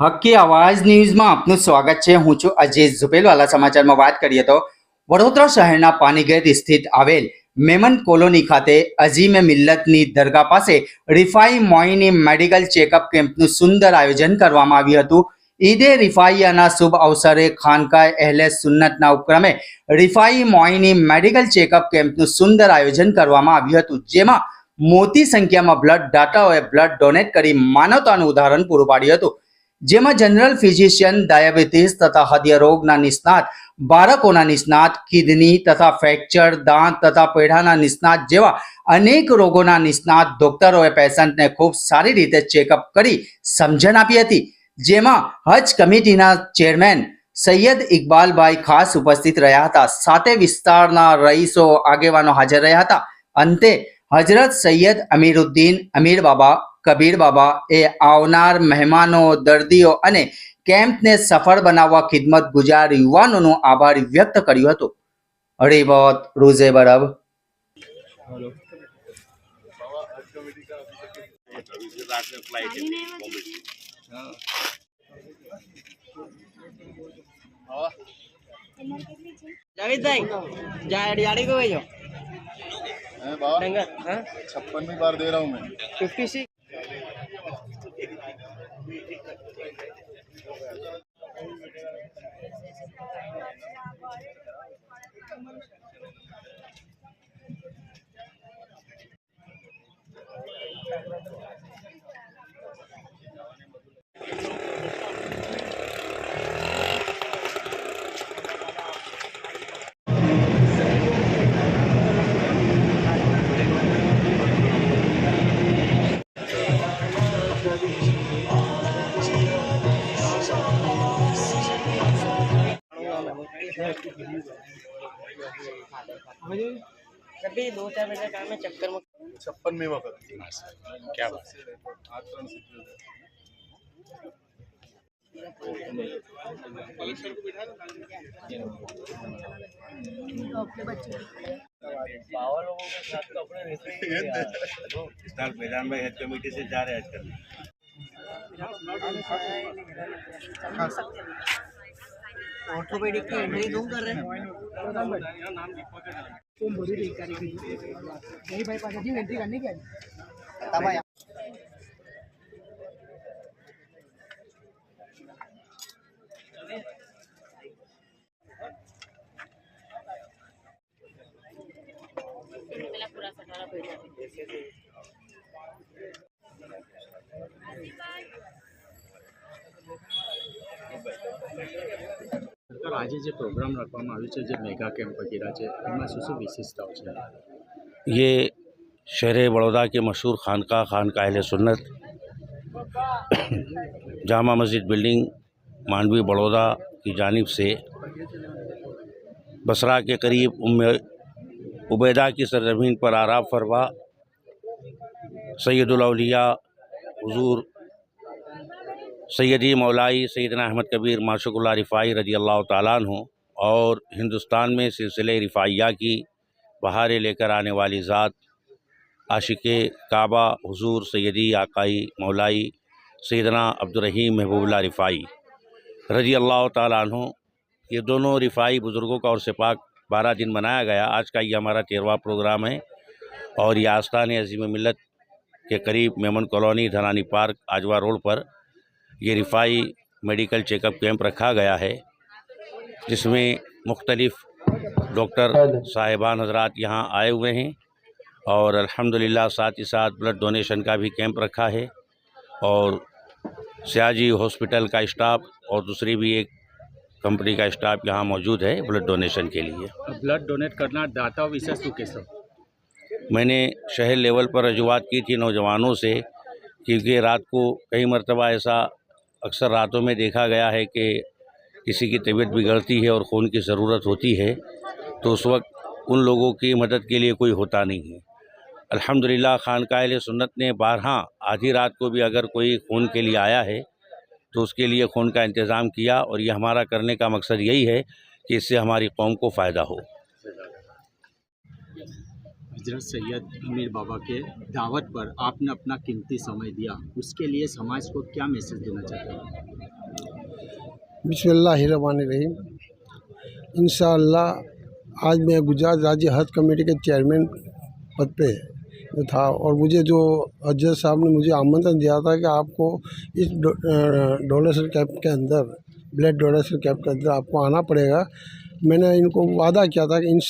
હક્કી અવાજ ન્યૂઝમાં આપનું સ્વાગત છે. હું છું અજય ઝુપેલવાલા સમાચારમાં વાત કરીએ તો વડોદરા શહેરના પાનીગેટ સ્થિત આવેલ મેમન કોલોની ખાતે અઝીમે મિલ્લતની દરગાહ પાસે રિફાઈ મોઈની મેડિકલ ચેકઅપ કેમ્પનું સુંદર આયોજન કરવામાં આવ્યું હતું. ઈદે રિફાઈયાના શુભ અવસરે ખાનકા એહલે સુન્નતના ઉપક્રમે રિફાઈ મોઈની મેડિકલ ચેકઅપ કેમ્પનું સુંદર આયોજન કરવામાં આવ્યું હતું, જેમાં મોટી સંખ્યામાં બ્લડ દાતાઓએ બ્લડ ડોનેટ કરી માનવતાનું ઉદાહરણ પૂરું પાડ્યું હતું. જેમાં જનરલ ફિઝિશિયન ડાયાબિટીસ તથા હૃદય રોગના નિષ્ણાત, બાળકોના નિષ્ણાત કિડની તથા ફ્રેક્ચર દાંત તથા પેઢાના નિષ્ણાત જેવા અનેક રોગોના નિષ્ણાત ડોક્ટરોએ પેશન્ટને ખૂબ સારી રીતે ચેકઅપ કરી સમજણ આપી હતી. જેમાં હજ કમિટીના ચેરમેન સૈયદ ઇકબાલભાઈ ખાસ ઉપસ્થિત રહ્યા હતા. સાથે વિસ્તારના રહીશો આગેવાનો હાજર રહ્યા હતા. અંતે હજરત સૈયદ અમીરુદ્દીન, અમીર બાબા, કબીર બાબા એ આવનાર મહેમાનો, દર્દીઓ અને કેમ્પને સફળ બનાવવા ખિદમત ગુજાર યુવાનોનો આભાર વ્યક્ત કર્યો હતો. રેવત રોઝે બરબ. જાવીદભાઈ જાડી ગયો भेजो हैं? छप्पनवीं बार दे रहा हूँ मैं। फिफ्टी सिक्स कभी दो चार मिनट काम है चक्कर में छप्पनवीं वक्त क्या बात है। तो ही हैं मैदान में हेड कमेटी से जा रहे हैं आज करने ऑर्थोपेडिक की एंट्री तुम कर रहे हैं? સર આજે જે પ્રોગ્રામ રાખવામાં આવ્યો છે જે મેગા કેમ્પ વગેરે છે એમાં શું શું વિશેષતાઓ છે ये शहर बड़ौदा के मशहूर खानका खानका अहल सुन्नत जामा मस्जिद बिल्डिंग मांडवी बड़ौदा की जानिब से बसरा के करीब उम्म उबैदा की सरजमीन पर आराब फरवा सैदुलौलिया हुजूर सैदी मौलाई सैदना अहमद कबीर माशुकुल्ला रिफ़ाई रज़ी अल्लाह हो और हिंदुस्तान में सिलसिले रिफ़ाइया की बहारें लेकर आने वाली ज़ात आशिक काबा हुजूर सैदी आकाई मौलाई सैदना अब्दुलरहीम महबूबुल्लाह रिफ़ाई रज़ी अल्लाह अन्हो। ये दोनों रिफ़ाई बुज़ुर्गों का और सिपाक बारह दिन मनाया गया। आज का ये हमारा तेरहवा प्रोग्राम है और ये आस्थान अजीम मिलत के करीब Memon colony Dhanani park Ajwa road पर ये रिफाई मेडिकल चेकअप कैंप रखा गया है जिसमें मुख्तलफ़ डॉक्टर साहिबान हजरात यहाँ आए हुए हैं और अल्हम्दुलिल्लाह साथ ही साथ ब्लड डोनेशन का भी कैंप रखा है और सियाजी हॉस्पिटल का स्टाफ और दूसरी भी एक कंपनी का स्टाफ यहाँ मौजूद है ब्लड डोनेशन के लिए। ब्लड डोनेट करना दाता विशेष रूप से मैंने शहर लेवल पर रजुआत की थी नौजवानों से क्योंकि रात को कई मरतबा ऐसा अक्सर रातों में देखा गया है कि किसी की तबीयत बिगड़ती है और खून की ज़रूरत होती है तो उस वक्त उन लोगों की मदद के लिए कोई होता नहीं है। अल्हम्दुलिल्लाह खानकाह सुन्नत ने बारह आधी रात को भी अगर कोई खून के लिए आया है तो उसके लिए खून का इंतज़ाम किया और ये हमारा करने का मकसद यही है कि इससे हमारी कौम को फ़ायदा हो। हज़रत सैयद अमीर बाबा के दावत पर आपने अपना कीमती समय दिया। उसके लिए समाज को क्या मैसेज देना चाहते हैं? बिस्मिल्लाहिर्रहमानिर्रहीम। इंशाअल्लाह आज मैं गुजरात राज्य हज कमेटी के चेयरमैन पद पे था और मुझे जो अजय साहब ने मुझे आमंत्रण दिया था कि आपको इस डोनेशन कैंप के अंदर ब्लड डोनेशन कैंप के अंदर आपको आना पड़ेगा। मैंने इनको वादा किया था कि इन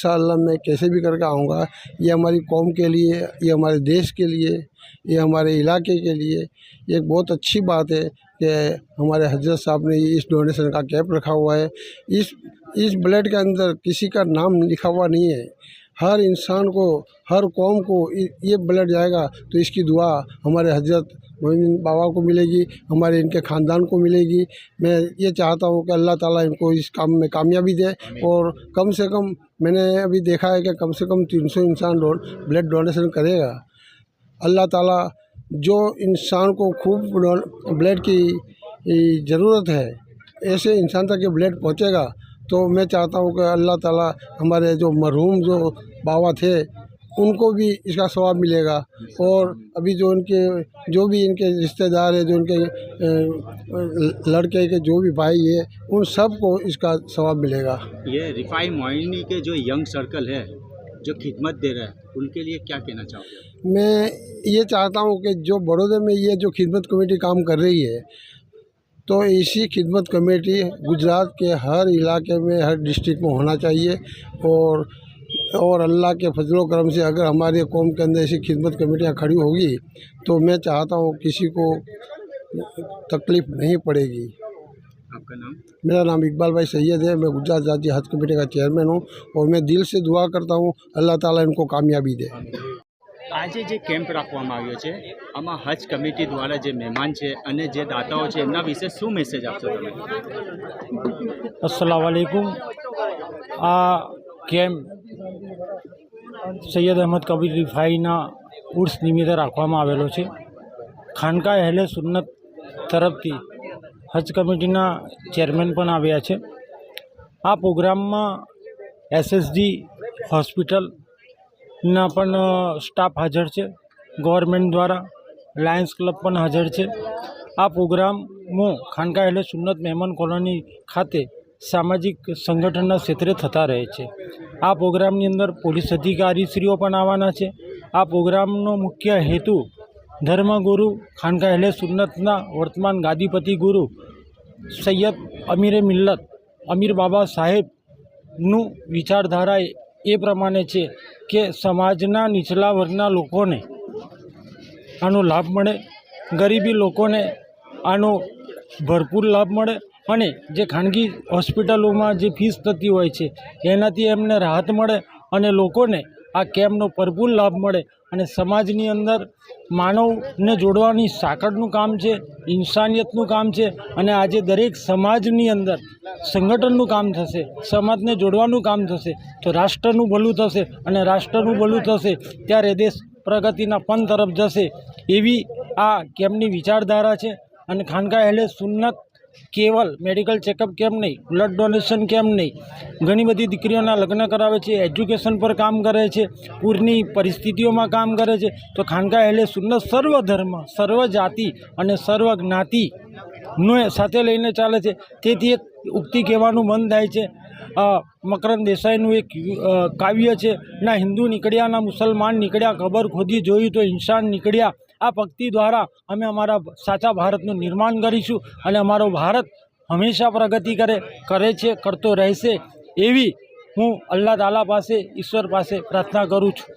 मैं कैसे भी करके आऊँगा। ये हमारी कौम के लिए, ये हमारे देश के लिए, ये हमारे इलाके के लिए एक बहुत अच्छी बात है कि हमारे हज़रत साहब ने इस डोनेशन का कैंप रखा हुआ है। इस इस ब्लड के अंदर किसी का नाम लिखा हुआ नहीं है। हर इंसान को हर कौम को ये ब्लड जाएगा तो इसकी दुआ हमारे हज़रत मोमिन बाबा को मिलेगी हमारे इनके ख़ानदान को मिलेगी। मैं ये चाहता हूँ कि अल्लाह ताला इनको इस काम में कामयाबी दे और कम से कम मैंने अभी देखा है कि कम से कम तीन सौ इंसान ब्लड डोनेशन करेगा। अल्लाह ताला जो इंसान को खूब ब्लड की ज़रूरत है ऐसे इंसान तक ये ब्लड पहुंचेगा। तो मैं चाहता हूँ कि अल्लाह ताला हमारे जो मरहूम जो बाबा थे उनको भी इसका सवाब मिलेगा। और अभी जो उनके जो भी इनके रिश्तेदार है जो इनके लड़के के जो भी भाई है उन सबको इसका सवाब मिलेगा। ये रिफाई मोइनी के जो यंग सर्कल है जो खिदमत दे रहा है उनके लिए क्या कहना चाहोगे? मैं ये चाहता हूँ कि जो बड़ौदे में ये जो खिदमत कमेटी काम कर रही है तो इसी खिदमत कमेटी गुजरात के हर इलाके में हर डिस्ट्रिक्ट में होना चाहिए और और अल्लाह के फजलो करम से अगर हमारे कौम के अंदर ऐसी खिदमत कमेटियाँ खड़ी होगी तो मैं चाहता हूँ किसी को तकलीफ़ नहीं पड़ेगी। आपका नाम? मेरा नाम इकबाल भाई सैयद है मैं गुजरात राज्य हज कमेटी का चेयरमैन हूँ और मैं दिल से दुआ करता हूँ अल्लाह ताला इनको कामयाबी दे। આજે જે કેમ્પ રાખવામાં આવ્યો છે, આમાં હજ કમિટી દ્વારા જે મહેમાન છે અને જે દાતાઓ છે, એમના વિશે શું મેસેજ આપશો તમે? અસલામ વાલેકુમ આ કેમ્પ સૈયદ અહમદ કબીર રિફાઈના ઉર્સ નિમિત્તે રાખવામાં આવેલો છે. ખાનકા અહેલે સુન્નત તરફથી હજ કમિટીના ચેરમેન પણ આવ્યા છે. આ પ્રોગ્રામમાં એસએસજી હોસ્પિટલના પણ સ્ટાફ હાજર છે. ગવર્મેન્ટ દ્વારા લાયન્સ ક્લબ પણ હાજર છે. આ પ્રોગ્રામો ખાનકા એટલે સુન્નત મહેમાન કોલોની ખાતે સામાજિક સંગઠનના ક્ષેત્રે થતા રહે છે. આ પ્રોગ્રામની અંદર પોલીસ અધિકારીશ્રીઓ પણ આવવાના છે. આ પ્રોગ્રામનો મુખ્ય હેતુ ધર્મગુરુ ખાનકા એટલે સુન્નતના વર્તમાન ગાદીપતિ ગુરુ સૈયદ અમીરે મિલ્લત, અમીર બાબા સાહેબનું વિચારધારા એ પ્રમાણે છે કે સમાજના નીચલા વર્ગના લોકોને આનો લાભ મળે, ગરીબી લોકોને આનો ભરપૂર લાભ મળે અને જે ખાનગી હોસ્પિટલોમાં જે ફીસ થતી હોય છે, એનાથી એમને રાહત મળે અને લોકોને આ કેમ્પનો ભરપૂર લાભ મળે. અને સમાજની અંદર માનવને જોડવાની સાંકળનું કામ છે, ઇન્સાનિયતનું કામ છે અને આજે દરેક સમાજની અંદર સંગઠનનું કામ થશે, સમાજને જોડવાનું કામ થશે, તો રાષ્ટ્રનું ભલું થશે અને રાષ્ટ્રનું ભલું થશે, ત્યારે દેશ પ્રગતિના પંથ તરફ જશે, એવી આ કેમની વિચારધારા છે? અને ખાનકા અહેલે સુન્નત કેવલ મેડિકલ ચેકઅપ કેમ નહીં? બ્લડ ડોનેશન કેમ નહીં? ઘણી બધી દીકરીઓના લગ્ન કરાવે છે એજ્યુકેશન પર કામ કરે છે, પૂરની પરિસ્થિતિઓમાં કામ કરે છે. તો ખાનકા એટલે સુન્નત સર્વ ધર્મ, સર્વ જાતિ અને સર્વ જ્ઞાતિનો સાથે લઈને ચાલે છે. તેથી એક ઉક્તિ કહેવાનું મન થાય છે. મકરંદ દેસાઈનું એક કાવ્ય છે, ના હિન્દુ નીકળ્યા, ના મુસલમાન નીકળ્યા, ખબર ખોદી જોયું તો ઇન્સાન નીકળ્યા આ ભક્તિ દ્વારા અમે અમારા સાચા ભારતનું નિર્માણ કરીશું અને અમારો ભારત હંમેશા પ્રગતિ કરે કરે છે, કરતો રહેશે એવી હું અલ્લાહ તાલા પાસે, ઈશ્વર પાસે પ્રાર્થના કરું છું.